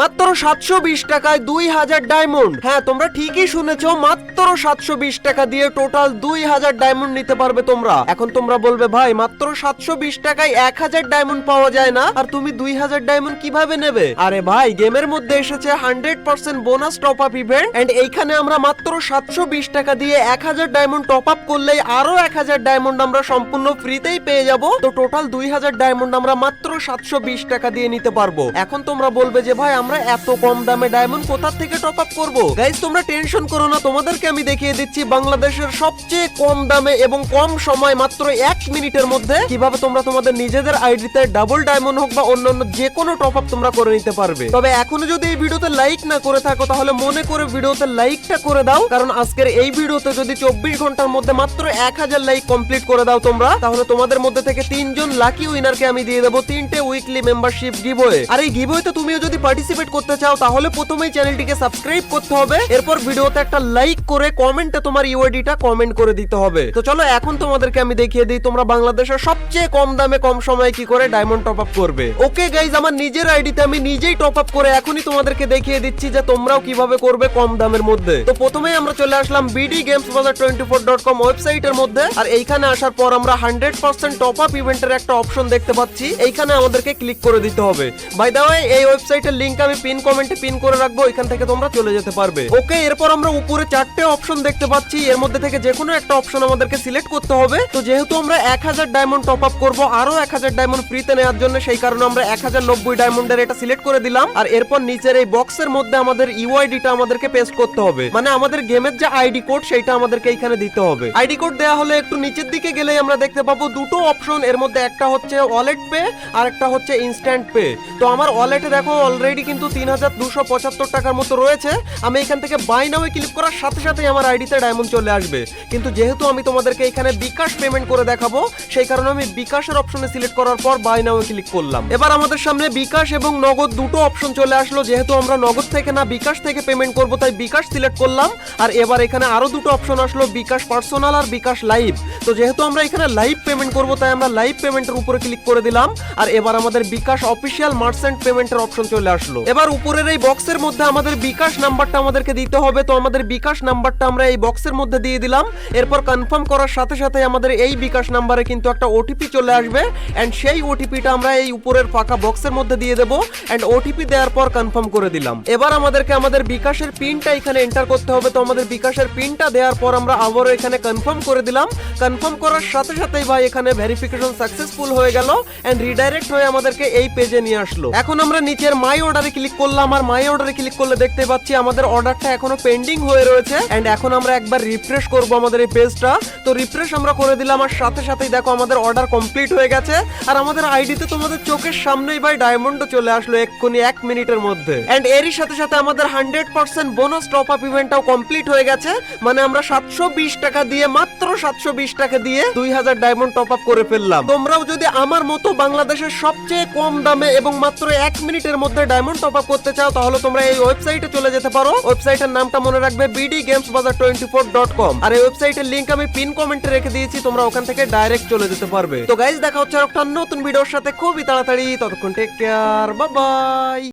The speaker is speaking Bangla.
মাত্র সাতশো বিশ টাকায় দুই হাজার ডায়মন্ড। হ্যাঁ তোমরা ঠিকই শুনেছো, মাত্র সাতশো বিশ টাকা দিয়ে টোটাল দুই হাজার ডায়মন্ড নিতে পারবে তোমরা। এখন তোমরা বলবে, ভাই, মাত্র সাতশো বিশ টাকায় এক হাজার ডায়মন্ড পাওয়া যায় না? আর তুমি দুই হাজার ডায়মন্ড কীভাবে নেবে? আরে ভাই, গেমের মধ্যে এসেছে hundred percent bonus top up event and এইখানে আমরা মাত্র সাতশো বিশ টাকা দিয়ে এক হাজার ডায়মন্ড টপ আপ করলেই আরও এক হাজার ডায়মন্ড আমরা সম্পূর্ণ ফ্রিতেই পেয়ে যাব। তো টোটাল দুই হাজার ডায়মন্ড আমরা মাত্র সাতশো বিশ টাকা দিয়ে নিতে পারব। এখন তোমরা বলবে যে, ভাই আমরা এত কম দামে ডায়মন্ড কোথা থেকে টপ আপ করব? গাইজ তোমরা টেনশন করো না, তোমাদেরকে আমি দেখিয়ে দিচ্ছি বাংলাদেশের সবচেয়ে কম দামে এবং কম সময় মাত্র এক মিনিটের মধ্যে কীভাবে তোমরা তোমাদের নিজেদের আইডিতে ডাবল ডায়মন্ড হোক বা অন্যান্য যে কোনো টপ আপ তোমরা করে নিতে পারবে। তবে এখনও যদি এই ভিডিওতে লাইক না করে থাকো, তাহলে মনে করে ভিডিওতে লাইকটা করে দাও, কারণ আজকের এই ভিডিওতে যদি চব্বিশ ঘণ্টার মধ্যে মাত্র এক হাজার লাইক কমপ্লিট করে দাও তোমরা, তাহলে তোমাদের মধ্যে থেকে তিনজন লাকি উইনারকে আমি দিয়ে দেবো তিনটে উইকলি মেম্বারশিপ গিভওয়ে আর এই গিভওয়েতে তুমিও যদি পার্টিসিপেট করতে চাও, তাহলে প্রথমেই চ্যানেলটিকে সাবস্ক্রাইব করতে হবে। এরপর ভিডিওতে একটা লাইক করে কমেন্টে তোমার ইউআইডিটা কমেন্ট করে দিতে হবে। তো চলো, এখন তোমাদেরকে আমি দেখিয়ে দিই, তোমরা বাংলাদেশের সবচেয়ে কম দামে কম সময়ে কি করে ডায়মন্ড টপ আপ করবে। ওকে গাইজ আমার নিজের আইডিতে আমি নিজেই টপ আপ করে এখনই তোমাদেরকে দেখিয়ে দিচ্ছি যে তোমরাও কীভাবে করবে কম দামের মধ্যে। তো প্রথমেই আমরা চলে আসলাম BD games Bazar twenty four dot com ওয়েবসাইটের মধ্যে। আর এইখানে আসার পর আমরা হান্ড্রেড পার্সেন্ট টপ আপ ইভেন্টের একটা অপশন দেখতে পাচ্ছি। এইখানে আমাদেরকে ক্লিক করে দিতে হবে। বাই দা ওয়ে এই ওয়েবসাইটের লিংক আমি পিন কমেন্টে পিন করে রাখব, এখান থেকে তোমরা চলে যেতে পারবে। ওকে এরপর আমরা উপরে চারটে অপশন দেখতে পাচ্ছি। এর মধ্যে থেকে যে কোনো একটা অপশন আমাদেরকে সিলেক্ট করতে হবে। তো যেহেতু আমরা এক হাজার ডায়মন্ড টপ আপ করব, আরও এক হাজার ডায়মন্ড ফ্রিতে নেওয়ার জন্য, সেই কারণে আমরা এক হাজার নব্বই ডায়মন্ডের এটা সিলেক্ট করে দিলাম। আর এরপর নিচের এই বক্সের মধ্যে আমাদের ইউআইডিটা আমাদেরকে পেস্ট করতে হবে। মানে আমাদের গেমের যে আইডি কোড সেইটা আমাদেরকে এখানে দিতে হবে। আইডি কোড দেওয়া হলে একটু নিচের দিকে গেলেই আমরা দেখতে পাবো দুটো অপশন এর মধ্যে একটা হচ্ছে ওয়ালেট পে আর একটা হচ্ছে ইনস্ট্যান্ট পে তো আমার ওয়ালেটে দেখো অলরেডি কিন্তু তিন হাজার দুশো পঁচাত্তর টাকার মতো রয়েছে। আমি এখান থেকে বাই নামে ক্লিক করার সাথে সাথেই আমার আইডিতে ডায়মন্ড চলে আসবে। কিন্তু যেহেতু আমি তোমাদেরকে এখানে বিকাশ পেমেন্ট করে দেখাবো, সেই কারণে আমি বিকাশের অপশনে সিলেক্ট করার পর বাই নামে ক্লিক করলাম। এবার আমাদের সামনে বিকাশ এবং নগদ দুটো অপশন চলে আসলো। যেহেতু আমরা নগদ থেকে না বিকাশ থেকে পেমেন্ট করব, তাই বিকাশ সিলেক্ট করলাম। আর এবার এখানে আরও দুটো অপশন আসলো, বিকাশ পার্সোনাল আর বিকাশ লাইভ তো যেহেতু আমরা এখানে লাইভ পেমেন্ট করব, তাই আমরা লাইভ পেমেন্টের উপরে ক্লিক করে দিলাম। আর এবার আমাদের বিকাশ অফিসিয়াল মার্চেন্ট পেমেন্টের অপশন চলে আসলো। এবার উপরের এই বক্সের মধ্যে আমাদের বিকাশ নাম্বারটা আমাদেরকে দিতে হবে। তো আমাদের বিকাশ নাম্বারটা আমরা এই বক্সের মধ্যে দিয়ে দিলাম। এরপর কনফার্ম করার সাথে সাথে আমাদের এই বিকাশ নাম্বারে কিন্তু একটা ওটিপি চলে আসবে। এন্ড সেই ওটিপিটা আমরা এই উপরের ফাঁকা বক্সের মধ্যে দিয়ে দেবো। এন্ড ওটিপি দেওয়ার পর কনফার্ম করে দিলাম। এবার আমাদেরকে আমাদের বিকাশের পিনটা এখানে এন্টার করতে হবে। তো আমাদের বিকাশের পিনটা দেওয়ার পর আমরা আবারও এখানে কনফার্ম করে দিলাম। কনফার্ম করার সাথে সাথেই ভাই এখানে ভেরিফিকেশন সাকসেসফুল হয়ে গেল। এন্ড রিডাইরেক্ট হয়ে আমাদেরকে এই পেজে নিয়ে আসলো। এখন আমরা নিচের মাই অর্ডারে ক্লিক করলাম আর মাই অর্ডারে ক্লিক করলে দেখতে পাচ্ছি আমাদের অর্ডারটা এখনও পেন্ডিং হয়ে রয়েছে। এন্ড এখন আমরা একবার রিফ্রেশ করব আমাদের এই পেজটা তো রিফ্রেশ আমরা করে দিলাম, আর সাথে সাথেই দেখো আমাদের অর্ডার কমপ্লিট হয়ে গেছে। আর আমাদের আইডিতে তোমাদের চোখের সামনেই ভাই ডায়মন্ডও চলে আসলো এক্ষুনি এক মিনিটের মধ্যে। এন্ড এরই সাথে সাথে আমাদের hundred percent bonus top up ইভেন্টটাও complete হয়ে গেছে। মানে আমরা সাতশো বিশ টাকা দিয়ে, মাত্র সাতশো বিশ টাকা দিয়ে দুই হাজার ডায়মন্ড টপ আপ করে ফেললাম। তোমরাও যদি আমার মতো বাংলাদেশের সবচেয়ে কম দামে এবং মাত্র এক মিনিটের মধ্যে ডায়মন্ড টপ আপ করতে চাও, তাহলে তোমরা এই ওয়েবসাইটে চলে যেতে পারো। ওয়েবসাইটের নামটা মনে রাখবে BD games Bazar twenty four dot com আর এই ওয়েবসাইটের লিঙ্ক আমি পিন কমেন্টে রেখে দিয়েছি, তোমরা ওখান থেকে ডাইরেক্ট চলে যেতে পারবে। তো গাইজ দেখা হচ্ছে আর একটা নতুন ভিডিওর সাথে। খুবই তাড়াতাড়ি, ততক্ষণ টেক কেয়ার বাই